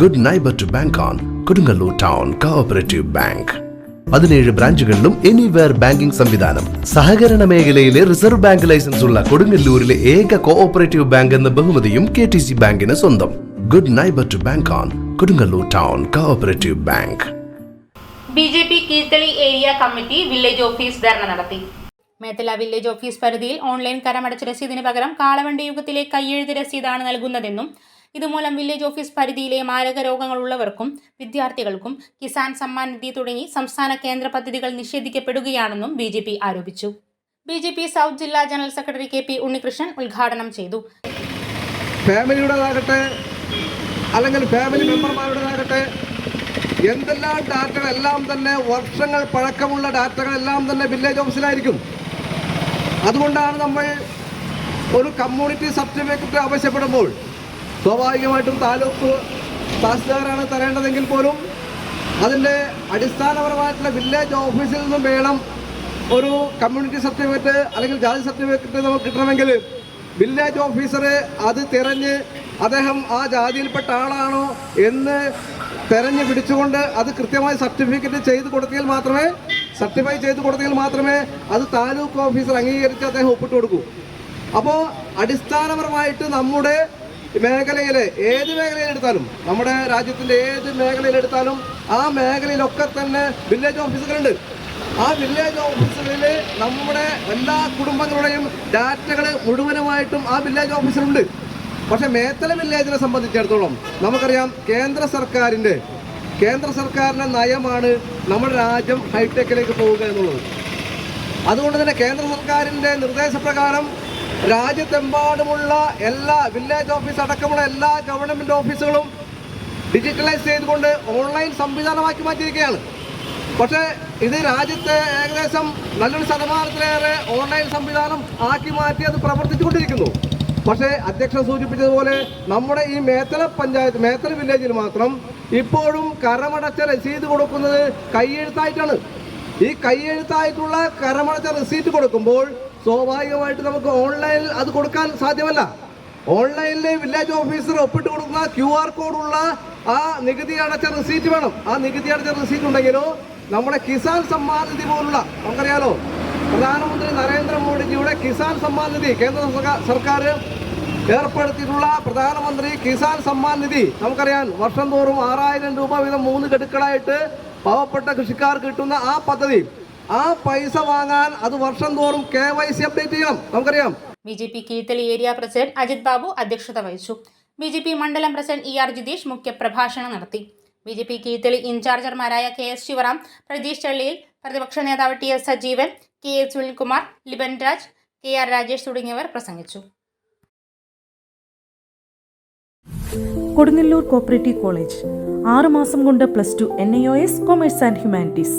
Good neighbour to bank on Kodungallur town cooperative bank പതിനേഴ് ബ്രാഞ്ചുകളിലും anywhere banking സംവിധാനം സഹകരണ മേഖലയിലെ റിസർവ് ബാങ്ക് ലൈസൻസ് ഉള്ള കൊടുങ്ങല്ലൂരിലെ ഏക കോഓപ്പറേറ്റീവ് ബാങ്ക് എന്ന ബഹുമതിയും കെ ടി സി ബാങ്കിന് സ്വന്തം good neighbour to bank on Kodungallur town cooperative bank B J P Keezhthali area committee village office dharna നടത്തി മേത്തല വില്ലേജ് ഓഫീസ് പരിധിയിൽ ഓൺലൈൻ കരമടച്ച രസീതിന് പകരം കാളവണ്ടി യുഗത്തിലെ കയ്യെഴുതി രസീതാണ് നൽകുന്നതെന്നും ഇതുമൂലം വില്ലേജ് ഓഫീസ് പരിധിയിലെ മാരക രോഗങ്ങളുള്ളവർക്കും വിദ്യാർത്ഥികൾക്കും കിസാൻ സമ്മാൻ നിധി തുടങ്ങി സംസ്ഥാന കേന്ദ്ര പദ്ധതികൾ നിഷേധിക്കപ്പെടുകയാണെന്നും ബി ആരോപിച്ചു ബി ജെ പി സൗത്ത് ജില്ലാ general secretary K P Unnikrishnan ഉദ്ഘാടനം ചെയ്തു ഫാമിലിയുടേതാകട്ടെ അല്ലെങ്കിൽ ഫാമിലി മെമ്പർമാരുടേതാകട്ടെ എന്തെല്ലാം ഡാറ്റകളെല്ലാം തന്നെ വർഷങ്ങൾ പഴക്കമുള്ള ഡാറ്റകളെല്ലാം തന്നെ വില്ലേജ് ഓഫീസിലായിരിക്കും അതുകൊണ്ടാണ് നമ്മൾ ഒരു കമ്മ്യൂണിറ്റി സർട്ടിഫിക്കറ്റ് ആവശ്യപ്പെടുമ്പോൾ സ്വാഭാവികമായിട്ടും താലൂക്ക് തഹസിൽദാരാണ് തരേണ്ടതെങ്കിൽ പോലും അതിൻ്റെ അടിസ്ഥാനപരമായിട്ടുള്ള വില്ലേജ് ഓഫീസിൽ നിന്നും വേണം ഒരു കമ്മ്യൂണിറ്റി സർട്ടിഫിക്കറ്റ് അല്ലെങ്കിൽ ജാതി സർട്ടിഫിക്കറ്റ് നമുക്ക് കിട്ടണമെങ്കിൽ വില്ലേജ് ഓഫീസറെ അത് തിരഞ്ഞ് അദ്ദേഹം ആ ജാതിയിൽപ്പെട്ട ആളാണോ എന്ന് തെരഞ്ഞു പിടിച്ചുകൊണ്ട് അത് കൃത്യമായി സർട്ടിഫിക്കറ്റ് ചെയ്ത് കൊടുത്തിയാൽ മാത്രമേ സർട്ടിഫൈ ചെയ്ത് കൊടുത്തിയാൽ മാത്രമേ അത് താലൂക്ക് ഓഫീസർ അംഗീകരിച്ച് അദ്ദേഹം ഒപ്പിട്ട് കൊടുക്കൂ അപ്പോൾ അടിസ്ഥാനപരമായിട്ട് നമ്മുടെ മേഖലയിൽ ഏത് മേഖലയിലെടുത്താലും നമ്മുടെ രാജ്യത്തിൻ്റെ ഏത് മേഖലയിലെടുത്താലും ആ മേഖലയിലൊക്കെ തന്നെ വില്ലേജ് ഓഫീസുകളുണ്ട് ആ വില്ലേജ് ഓഫീസുകളിൽ നമ്മുടെ എല്ലാ കുടുംബങ്ങളുടെയും ഡാറ്റകൾ മുഴുവനുമായിട്ടും ആ വില്ലേജ് ഓഫീസിലുണ്ട് പക്ഷെ മേത്തല വില്ലേജിനെ സംബന്ധിച്ചിടത്തോളം നമുക്കറിയാം കേന്ദ്ര സർക്കാരിൻ്റെ കേന്ദ്ര സർക്കാരിൻ്റെ നയമാണ് നമ്മുടെ രാജ്യം ഹൈടെക്കിലേക്ക് പോവുക എന്നുള്ളത് അതുകൊണ്ട് തന്നെ കേന്ദ്ര സർക്കാരിൻ്റെ നിർദ്ദേശപ്രകാരം രാജ്യത്തെമ്പാടുമുള്ള എല്ലാ വില്ലേജ് ഓഫീസ് അടക്കമുള്ള എല്ലാ ഗവൺമെൻറ് ഓഫീസുകളും ഡിജിറ്റലൈസ് ചെയ്തുകൊണ്ട് ഓൺലൈൻ സംവിധാനമാക്കി മാറ്റിയിരിക്കുകയാണ് പക്ഷേ ഇത് രാജ്യത്തെ ഏകദേശം നല്ലൊരു ശതമാനത്തിലേറെ ഓൺലൈൻ സംവിധാനം ആക്കി മാറ്റി അത് പ്രവർത്തിച്ചുകൊണ്ടിരിക്കുന്നു പക്ഷേ അധ്യക്ഷൻ സൂചിപ്പിച്ചതുപോലെ നമ്മുടെ ഈ മേത്തല പഞ്ചായത്ത് മേത്തല വില്ലേജിൽ മാത്രം ഇപ്പോഴും കരമടച്ച രസീത് കൊടുക്കുന്നത് കൈയെഴുത്തായിട്ടാണ് ഈ കൈയെഴുത്തായിട്ടുള്ള കരമടച്ച റെസീറ്റ് കൊടുക്കുമ്പോൾ സ്വാഭാവികമായിട്ട് നമുക്ക് ഓൺലൈനിൽ അത് കൊടുക്കാൻ സാധ്യമല്ല ഓൺലൈനിലെ വില്ലേജ് ഓഫീസർ ഒപ്പിട്ട് കൊടുക്കുന്ന ക്യു ആർ കോഡുള്ള ആ നികുതി അടച്ച റിസീറ്റ് വേണം ആ നികുതി അടച്ച റിസീറ്റ് ഉണ്ടെങ്കിലോ നമ്മുടെ കിസാൻ സമ്മാൻ നിധി പോലുള്ള നമുക്കറിയാലോ പ്രധാനമന്ത്രി നരേന്ദ്രമോദിജിയുടെ കിസാൻ സമ്മാൻ നിധി കേന്ദ്ര സർക്കാർ ഏർപ്പെടുത്തിയിട്ടുള്ള പ്രധാനമന്ത്രി കിസാൻ സമ്മാൻ നിധി നമുക്കറിയാം വർഷം തോറും ആറായിരം രൂപ വീതം മൂന്ന് ഗഡുക്കളായിട്ട് പാവപ്പെട്ട കൃഷിക്കാർ കിട്ടുന്ന ആ പദ്ധതി ആ പൈസ വാങ്ങാൻ അത് വർഷം തോറും കെ വൈ സി അപ്ഡേറ്റ് ചെയ്യണം നമുക്കറിയാം B J P Keezhthali area president Ajith Babu അധ്യക്ഷത വഹിച്ചു ബി ജെ പി മണ്ഡലം പ്രസിഡന്റ് ഇ ആർ ജിതീഷ് മുഖ്യപ്രഭാഷണം നടത്തി ബി ജെ പി കീഴ്ത്തലി ഇൻചാർജർമാരായ കെ എസ് ശിവറാം പ്രതീഷ് ചള്ളിയിൽ പ്രതിപക്ഷ നേതാവ് T S Sajeevan K S Sunilkumar Liban Raj K R Rajesh തുടങ്ങിയവർ പ്രസംഗിച്ചു കൊടുങ്ങല്ലൂർ കോപ്പറേറ്റീവ് കോളേജ് ആറുമാസം കൊണ്ട് plus two N I O S commerce and humanities